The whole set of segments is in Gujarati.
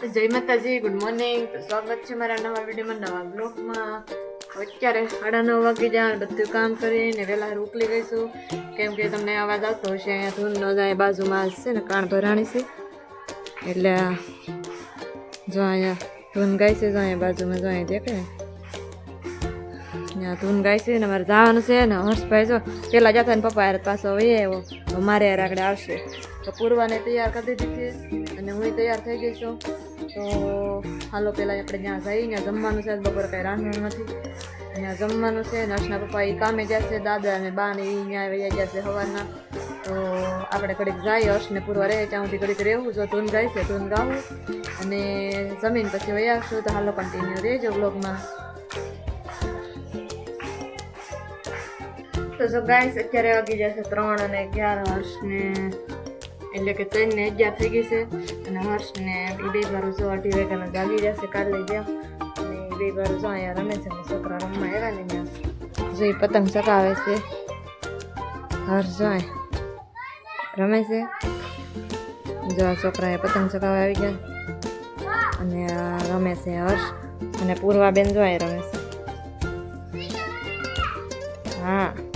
જય માતાજી ગુડ મોર્નિંગ સ્વાગત છે મારા નવા વિડીયોમાં, નવા બ્લોગમાં અત્યારે સાડા નવ વાગી જાય બધું કામ કરીને વહેલા રોકલી ગઈશું કેમ કે તમને અવાજ આવતો હશે, અહીંયા ધૂન ન જાય, બાજુમાં છે ને કાણ ભરાણી છે. એટલે જો અહીંયા ધૂન ગાય છે, જો અહીંયા બાજુમાં જો અહીંયા દેખાય. ત્યાં ધૂન ગાય છે ને મારે જવાનું છે ને હર્ષભાઈ જો પેલા જતા ને પપ્પા પાછો વહી આવ્યો. તો મારે આગળ આવશે. તો પૂરવાને તૈયાર કરી દીધી છે. અને હું તૈયાર થઈ ગઈ છું. તો હાલો પહેલાં આપણે જ્યાં જઈએ. ત્યાં જમવાનું છે, બપોર કાંઈ રાંધવાનું નથી. ત્યાં જમવાનું છે, નર્સના પપ્પા એ કામે જશે દાદા અને બા ને એ ત્યાં વૈયા જશે સવારના. તો આપણે ઘડીક જાય હર્ષને પૂરવા રહે, ત્યાં સુધી ઘડીક રહેવું જો ધૂન ગાય છે, ધૂન ગાવું. અને જમીન પછી વૈયા છું તો હાલો કન્ટિન્યુ રહેજો બ્લોગમાં તો જો ગાઈસ, અત્યારે વાગી જશે ત્રણ અને અગિયાર હર્ષને એટલે કે ત્રણ ને અગિયાર થઈ ગઈ છે. અને હર્ષને એ બે બારું જો અઢી વાગ્યાનો જાગી જશે કાલે જેમ અને એ બે બારું જો અહીંયા રમે છે અને છોકરા રમવા આવ્યા ને ત્યાં. જો એ પતંગ ચકાવે છે. હર્ષ જો રમે છે. જો આ છોકરાએ પતંગ ચકાવવા આવી ગયા. અને રમે છે હર્ષ. અને પૂર્વાબેન જો અહીં રમે છે. હા.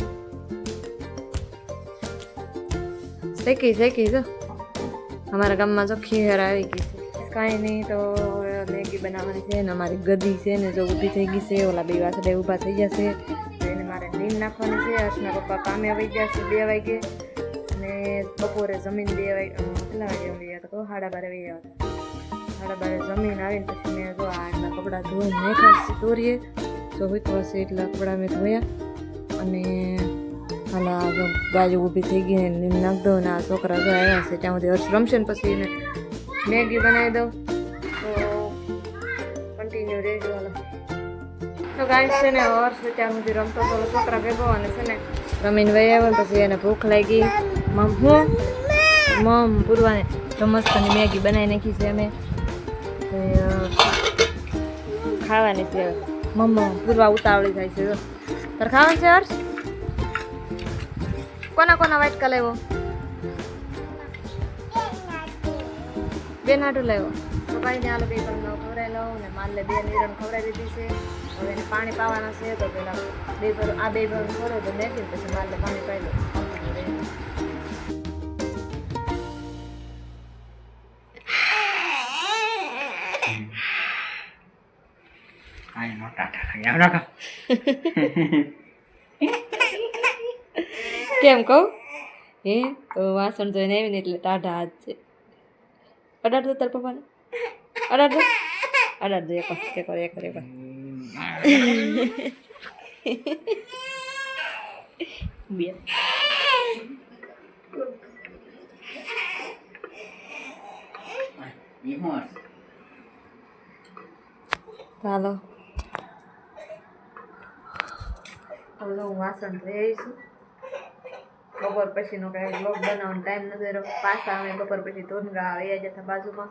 શેકી શેકી જો અમારા ગામમાં જો ખીર આવી ગઈ છે કાંઈ નહીં તો મેગી બનાવવાની છે ને અમારી ગદી છે ને જો ઊભી થઈ ગઈ છે ઓલા બે વાસડે ઊભા થઈ જશે તો એને મારે નીંદ નાખવાની છે હર્ષના પપ્પા કામે આવી ગયા છે બે વાગે અને બપોરે જમીન બે વાગે કેટલા વાગે આવી ગયા તો સાડા બારે આવી ગયા સાડા બારે જમીન આવીને પછી મેં જો આ એટલા કપડાં ધોઈને નાખ્યા દોરીએ જો હોય હશે એટલા કપડાં મેં ધોયા અને હાલા જો બાજુ ઊભી થઈ ગઈ ને નાખ દઉં ને આ છોકરા જો આવ્યા છે, ત્યાં સુધી હર્ષ રમશે ને પછી એને મેગી બનાવી દઉં. તો કન્ટિન્યુ રહેજો હાલો. તો ગાય છે ને, હર્ષ ત્યાં સુધી રમતો તો છોકરા ભેગો અને છે ને, રમીને વહી આવ્યો ને પછી એને ભૂખ લાગી. મમ, હું? મમ, પૂરવાને. તો મસ્તની મેગી બનાવી નાખી છે અમે. ખાવાની છે. મમ્મ પૂરવા ઉતાવળી થાય છે તાર ખાવાનું છે કોના કોના વાઇટ કલર આવ્યો? બે નાટું લાવ્યો. તો ભાઈ ને આલો બે પણ ખવડાવી લઉં ને માલે બે નીરણ ખવડાવી દીધી છે. હવે એને પાણી પાવાના છે તો પેલા બે ભર આ બે ભર ખોરો તો મેગી પછી માલે પાણી પાઈ લઉં. Ay, no, લાગી આવ રાખો. કેમ કહું? હે? તો વાસણ જોઈને આવીને એટલે ટાઢા હાથ છે. અડાડ દો તાર પપ્પાને. અડાડ દો. અડાડ દો એક એક એક એક બે. ચાલો. હવે હું વાસણ ધોઈ આવીશું. બપોર પછીનો કાંઈ બ્લોગ બનાવવાનો ટાઈમ નથી રહ્યો. પાછા અમે બપોર પછી ધોનગા આવ્યા જતા બાજુમાં.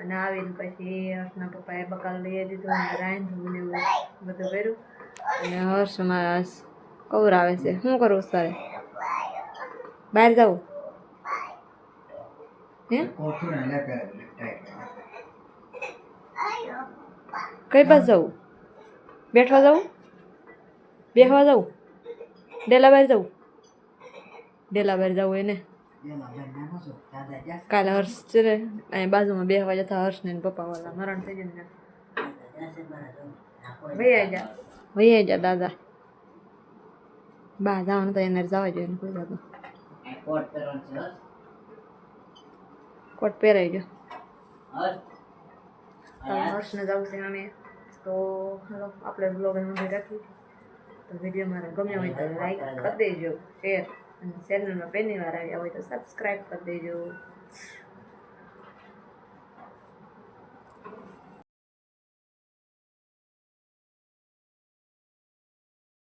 અને આવીને પછી હર્ષના પપ્પાએ બકાલ લઈ દીધું અને રાંધવું ને એવું બધું કર્યું. અને હર્ષ કવર આવે છે. શું કરું તારે? બહાર જવું હે. કઈ બાજુ જવું બેઠવા જવું બેહવા જવું ડેલા બહાર જવું ડેલા બાર જવું એને. કાલે હર્ષ છે ને અહીં બાજુમાં વાગે જતા હર્ષ ને પપ્પા વાળા મરણ થઈ ગયું. વૈયા જા વૈયા જા દાદા બા જવાનું તો એને જવા જોઈએ ને કોઈ જતો કોટ પહેરવાનો છે, હસ? કોટ પહેરાઈ ગયો હસ? હર્ષને જવું છે અમે તો હાલો આપણે બ્લોગ એમાં રાખીએ તો વીડિયો મારે ગમ્યો હોય તો લાઈક કરી દેજો શેર અને ચેનલમાં પહેલી વાર આવ્યા હોય તો સબસ્ક્રાઈબ કરી દેજો.